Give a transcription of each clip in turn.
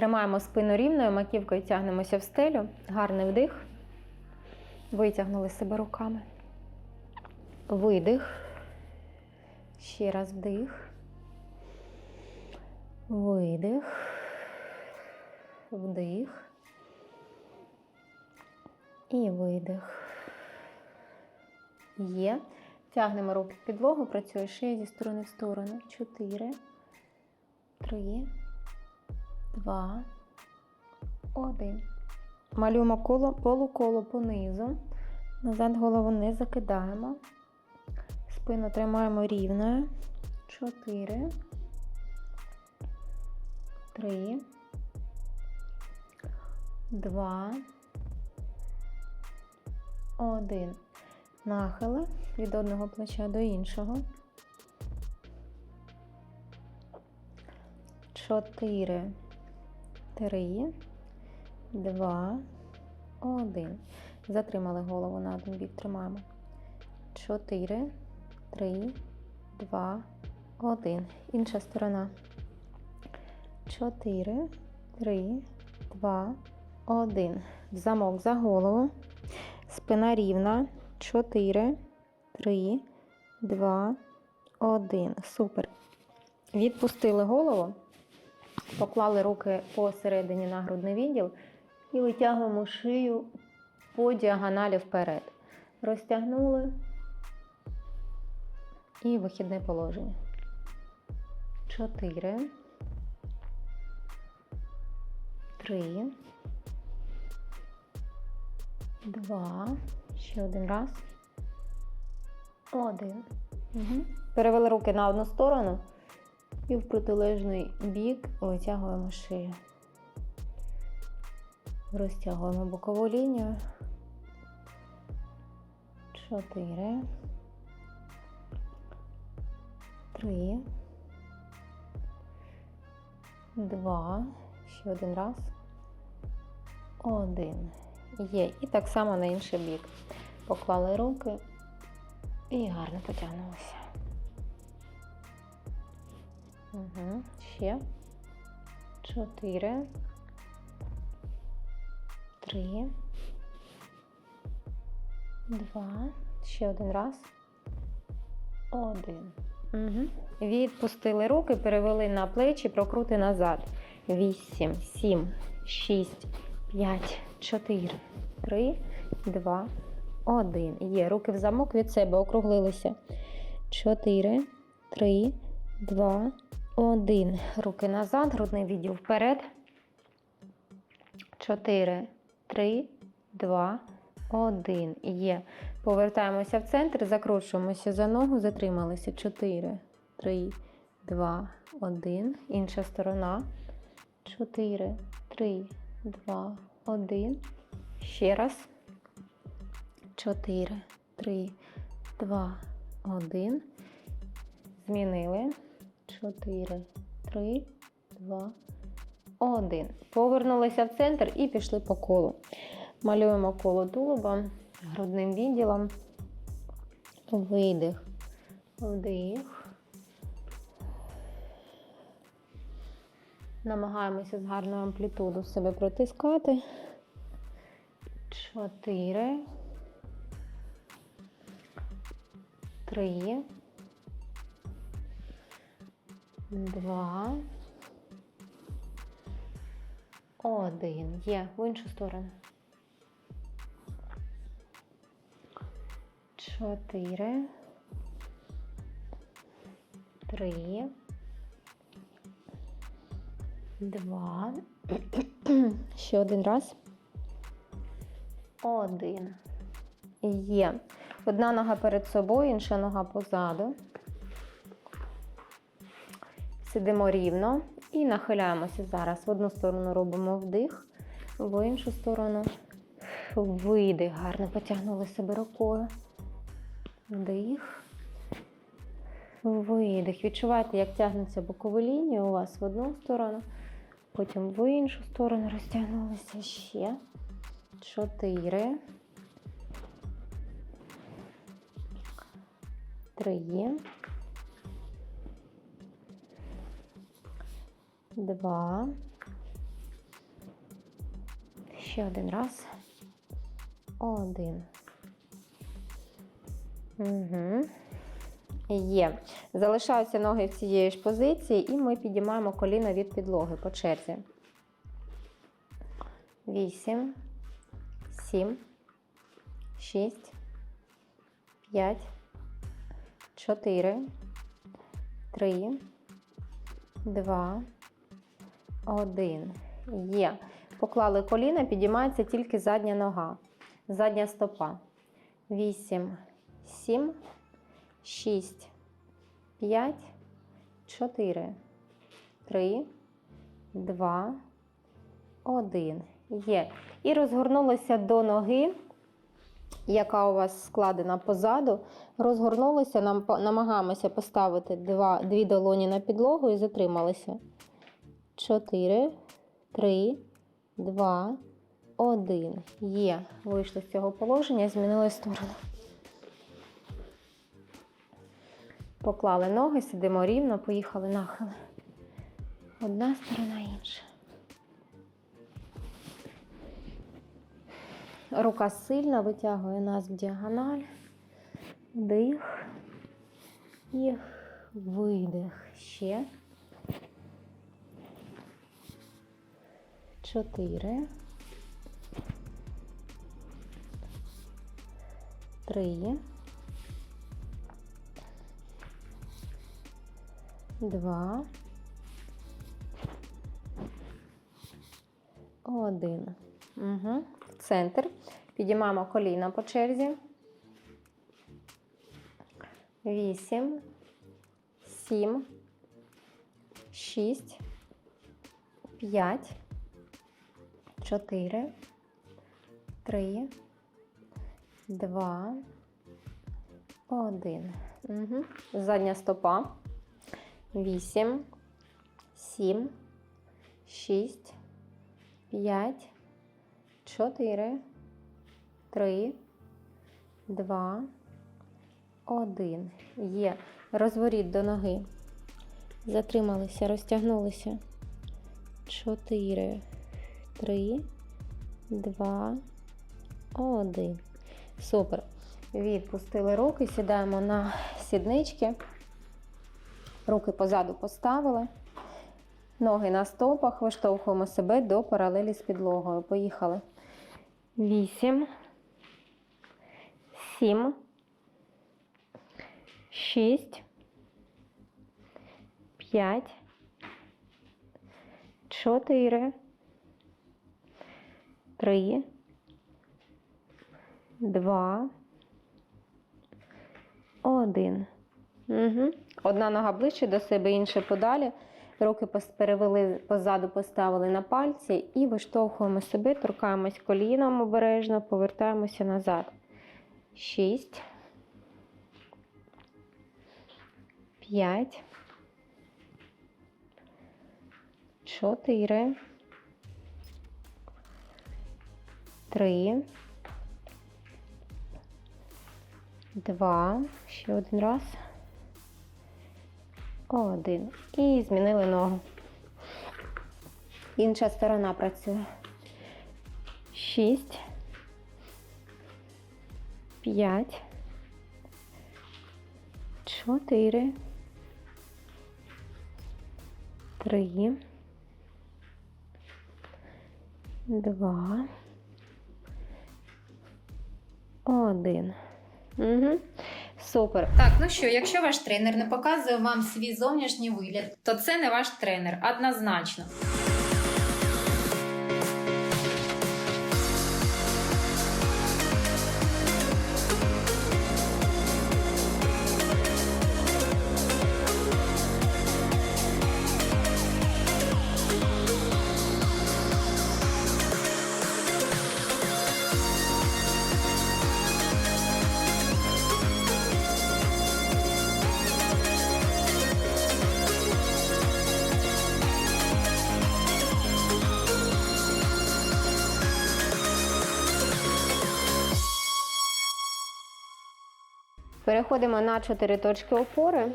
Тримаємо спину рівною, маківкою тягнемося в стелю. Гарний вдих. Витягнули себе руками. Видих. Ще раз вдих. Видих. Вдих. І видих. Є. Тягнемо руки в підлогу, працює шия зі сторони в сторону. Чотири, три, два, один. Малюємо коло, полуколо понизу. Назад голову не закидаємо. Спину тримаємо рівною. Чотири. Три. Два. Один. Нахили від одного плеча до іншого. Чотири. Три. Два. Один. Затримали голову на один бік. Тримаємо. Чотири. Три. Два. Один. Інша сторона. Чотири. Три. Два. Один. Замок за голову. Спина рівна. 4, 3, 2, 1. Супер. Відпустили голову, поклали руки посередині на грудний відділ і витягуємо шию по діагоналі вперед. Розтягнули і вихідне положення. 4, 3, 2, Ще один раз. Один. Угу. Перевели руки на одну сторону і в протилежний бік витягуємо шию. Розтягуємо бокову лінію. Чотири. Три. Два. Ще один раз. Один. Є. І так само на інший бік. Поклали руки і гарно потягнулися. Угу. Ще. Чотири. Три. Два. Ще один раз. Один. Угу. Відпустили руки, перевели на плечі, прокрути назад. Вісім, сім, шість, п'ять, чотири, три, два. Один. Є. Руки в замок від себе округлилися. Чотири, три, два, один. Руки назад, грудний відділ вперед. Чотири, три, два, один. Є. Повертаємося в центр, закручуємося за ногу, затрималися. Чотири, три, два, один. Інша сторона. Чотири, три, два, один. Ще раз. 4, 3, 2, 1. Змінили. 4, 3, 2, 1. Повернулися в центр і пішли по колу. Малюємо коло тулуба грудним відділом. Видих, вдих. Намагаємося з гарною амплітудою себе протискати. Чотири. Три. Два. Один. Є в іншу сторону. Чотири. Три. Два. Ще один раз. Один. Є. Одна нога перед собою, інша нога позаду. Сидимо рівно і нахиляємося зараз. В одну сторону робимо вдих, в іншу сторону видих. Гарно потягнули себе рукою. Вдих. Видих. Відчувайте, як тягнеться бокова лінія у вас в одну сторону, потім в іншу сторону розтягнулися ще. Чотири. Три. Два. Ще один раз. Один. Угу. Є. Залишаються ноги в цієї ж позиції, і ми підіймаємо коліна від підлоги по черзі. Вісім, сім, шість, п'ять, чотири, три, два, один. Є. Поклали коліна, підіймається тільки задня нога, задня стопа. Вісім, сім, шість, п'ять, чотири, три, два, один. Є. І розгорнулися до ноги, яка у вас складена позаду. Розгорнулися, нам намагаємося поставити два, дві долоні на підлогу і затрималися. Чотири, три, два, один. Є. Вийшли з цього положення, змінили сторону. Поклали ноги, сидимо рівно, поїхали нахили. Одна сторона інша. Рука сильно витягує нас в діагональ. Вдих і видих. Ще. Чотири. Три. Два. Один. Угу. Центр. Підіймаємо коліна по черзі. Вісім. Сім. Шість. П'ять. Чотири. Три. Два. Один. Угу. Задня стопа. Вісім. Сім. Шість. П'ять. Чотири. Три. Два. Один. Є. Розворіт до ноги. Затрималися, розтягнулися. Чотири. Три. Два. Один. Супер. Відпустили руки, сідаємо на сіднички. Руки позаду поставили. Ноги на стопах, виштовхуємо себе до паралелі з підлогою. Поїхали. Вісім. Сім. Шість. П'ять. Чотири. Три. Два. Один. Угу. Одна нога ближче до себе, інша подалі. Руки перевели позаду, поставили на пальці і виштовхуємо себе, торкаємось коліном обережно, повертаємося назад. Шість. П'ять. Чотири. Три. Два. Ще один раз. Один. І змінили ногу. Інша сторона працює. Шість. П'ять. Чотири. Три. Два. Один. Угу. Супер. Так, ну що, якщо ваш тренер не показує вам свій зовнішній вигляд, то це не ваш тренер, однозначно. Переходимо на чотири точки опори.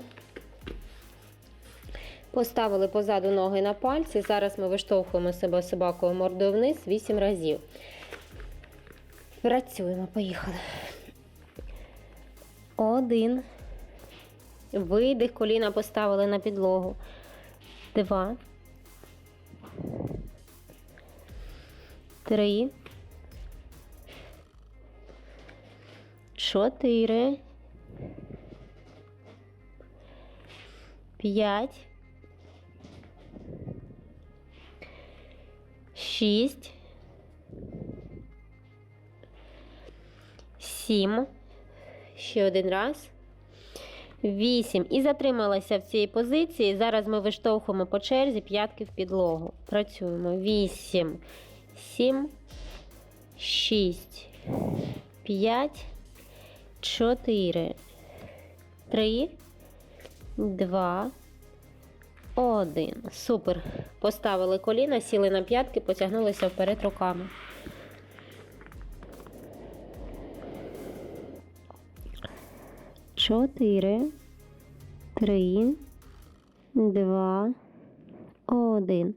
Поставили позаду ноги на пальці. Зараз ми виштовхуємо себе собакою мордою вниз 8 разів. Працюємо, поїхали. Один. Видих, коліна поставили на підлогу. Два. Три. Чотири. П'ять. Шість. Сім. Ще один раз. Вісім. І затрималася в цій позиції. Зараз ми виштовхуємо по черзі п'ятки в підлогу. Працюємо. Вісім. Сім. Шість. П'ять. Чотири. Три. Два. Один. Супер. Поставили коліна, сіли на п'ятки, потягнулися вперед руками. Чотири, три, два, один.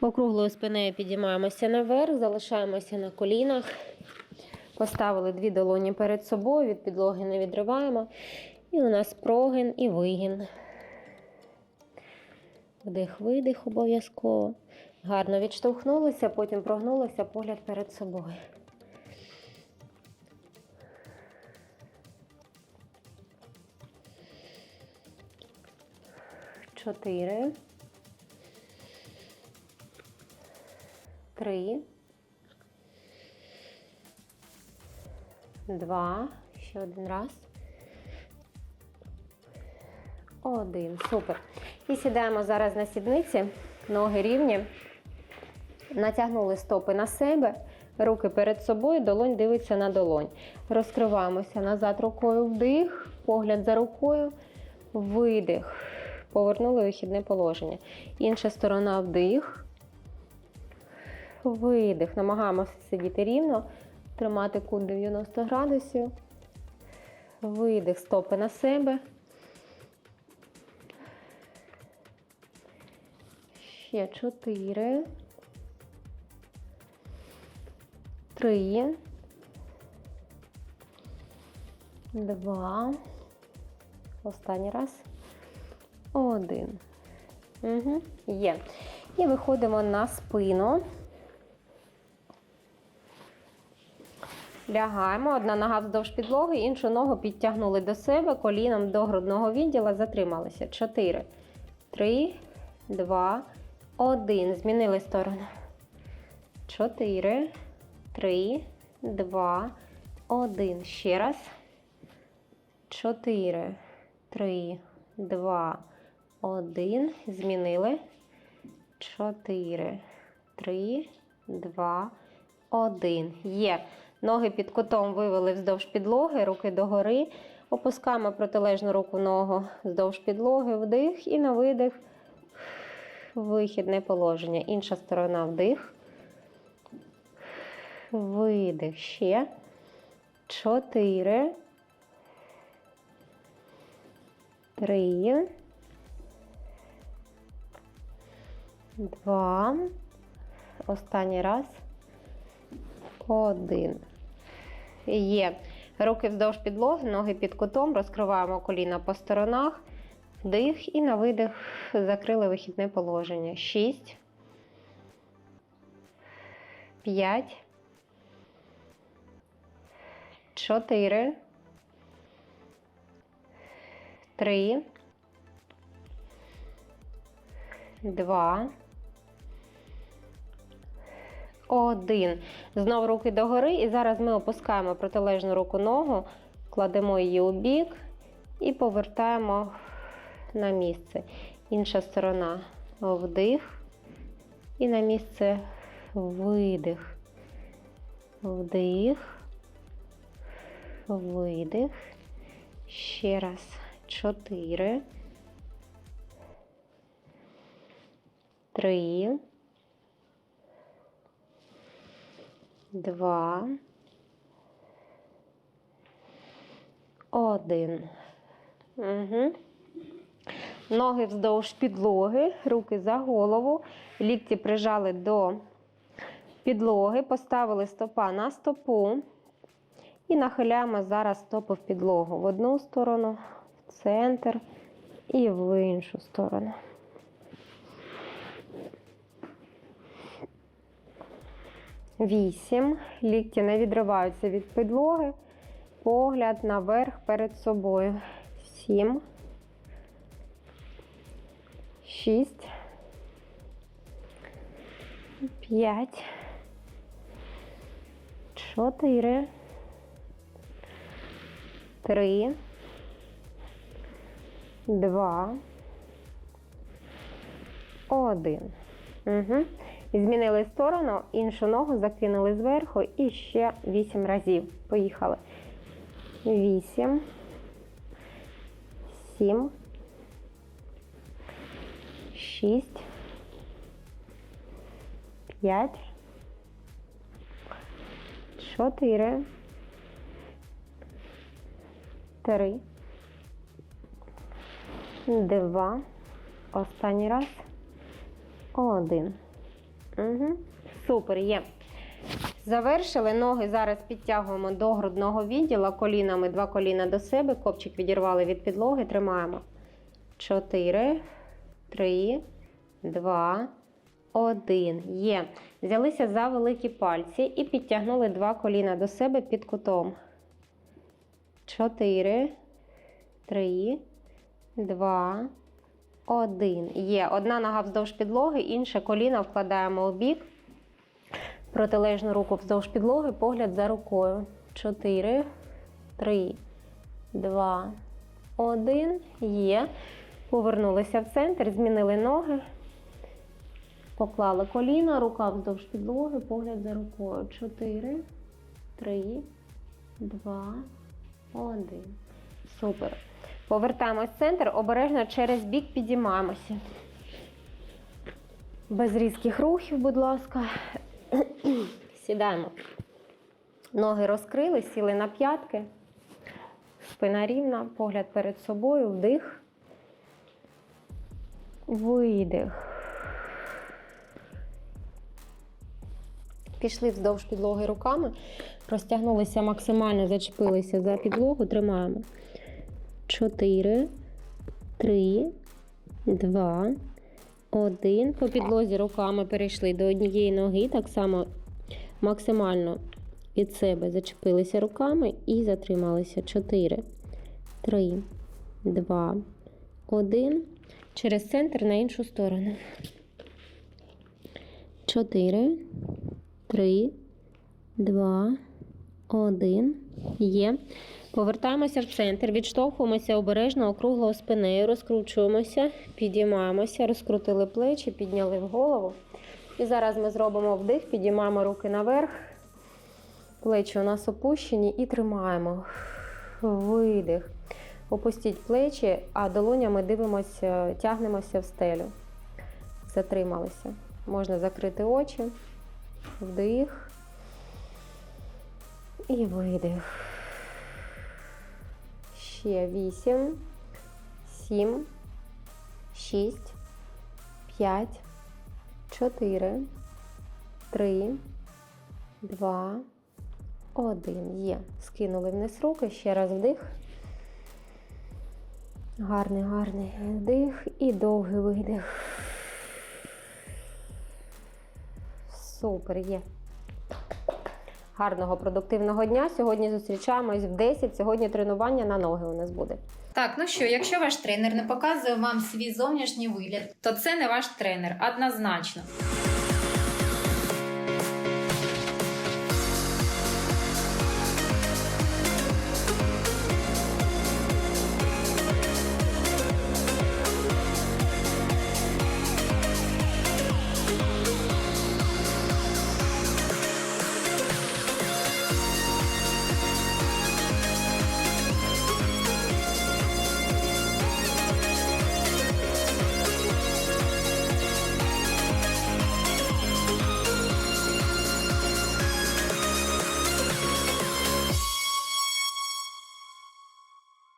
Округлою спиною підіймаємося наверх, залишаємося на колінах. Поставили дві долоні перед собою, від підлоги не відриваємо. І у нас прогин і вигін. Вдих, видих обов'язково. Гарно відштовхнулися, потім прогнулися погляд перед собою. Чотири. Три. Два. Ще один раз. Один. Супер. І сідаємо зараз на сідниці, ноги рівні. Натягнули стопи на себе, руки перед собою, долонь дивиться на долонь. Розкриваємося назад рукою вдих, погляд за рукою, видих. Повернули вихідне положення. Інша сторона вдих. Видих. Намагаємося сидіти рівно, тримати кут 90 градусів. Видих, стопи на себе. Ще чотири. Три. Два. Останній раз. Один. Угу. Є. І виходимо на спину. Лягаємо. Одна нога вздовж підлоги, іншу ногу підтягнули до себе, коліном до грудного відділа, затрималися. Чотири. Три, два, один. Змінили сторону. Чотири, три, два, один. Ще раз. Чотири, три, два, один. Змінили. Чотири, три, два, один. Є. Ноги під кутом вивели вздовж підлоги, руки догори. Опускаємо протилежну руку ногу вздовж підлоги, вдих і на видих. Вихідне положення. Інша сторона вдих. Видих. Ще. Чотири. Три. Два. Останній раз. Один. Є. Руки вздовж підлоги, ноги під кутом, розкриваємо коліна по сторонах. Вдих і на видих закрили вихідне положення. Шість. П'ять. Чотири. Три. Два. Один. Знову руки догори. І зараз ми опускаємо протилежну руку ногу, кладемо її у бік і повертаємо на місце. Інша сторона вдих. І на місце видих. Вдих. Видих. Ще раз. Чотири. Три. Два. Один. Угу. Ноги вздовж підлоги, руки за голову, лікті прижали до підлоги, поставили стопа на стопу і нахиляємо зараз стопи в підлогу в одну сторону, в центр і в іншу сторону. Вісім. Лікті не відриваються від підлоги. Погляд наверх перед собою. Сім. Шість. П'ять. Чотири. Три. Два. Один. Угу. Змінили сторону, іншу ногу закинули зверху і ще вісім разів. Поїхали. Вісім. Сім. Шість. П'ять. Чотири. Три. Два. Останній раз. Один. Угу. Супер, є. Завершили. Ноги зараз підтягуємо до грудного відділа. Колінами два коліна до себе. Копчик відірвали від підлоги. Тримаємо. Чотири, три, два, один. Є. Взялися за великі пальці і підтягнули два коліна до себе під кутом. Чотири, три, два, один. Є. Одна нога вздовж підлоги, інше коліно вкладаємо у бік. Протилежну руку вздовж підлоги, погляд за рукою. Чотири, три, два, один. Є. Повернулися в центр, змінили ноги. Поклали коліна, рука вздовж підлоги, погляд за рукою. Чотири, три, два, один. Супер. Повертаємось в центр, обережно через бік підіймаємося. Без різких рухів, будь ласка. Сідаємо. Ноги розкрили, сіли на п'ятки. Спина рівна, погляд перед собою, вдих. Видих. Пішли вздовж підлоги руками, розтягнулися максимально, зачепилися за підлогу, тримаємо. 4, 3, 2, 1. По підлозі руками перейшли до однієї ноги. Так само максимально від себе зачепилися руками і затрималися. 4, 3, 2, 1. Через центр на іншу сторону. 4, 3, 2, 1. Є. Повертаємося в центр, відштовхуємося обережно округлою спинею, розкручуємося, підіймаємося, розкрутили плечі, підняли в голову. І зараз ми зробимо вдих, підіймаємо руки наверх. Плечі у нас опущені і тримаємо. Видих. Опустіть плечі, а долонями дивимося, тягнемося в стелю. Затрималися. Можна закрити очі. Вдих. І видих. Ще вісім, сім, шість, п'ять, чотири, три, два, один. Є. Скинули вниз руки. Ще раз вдих. Гарний, гарний вдих і довгий видих. Супер є. Гарного продуктивного дня. Сьогодні зустрічаємось в 10. Сьогодні тренування на ноги у нас буде. Так, ну що, якщо ваш тренер не показує вам свій зовнішній вигляд, то це не ваш тренер, однозначно.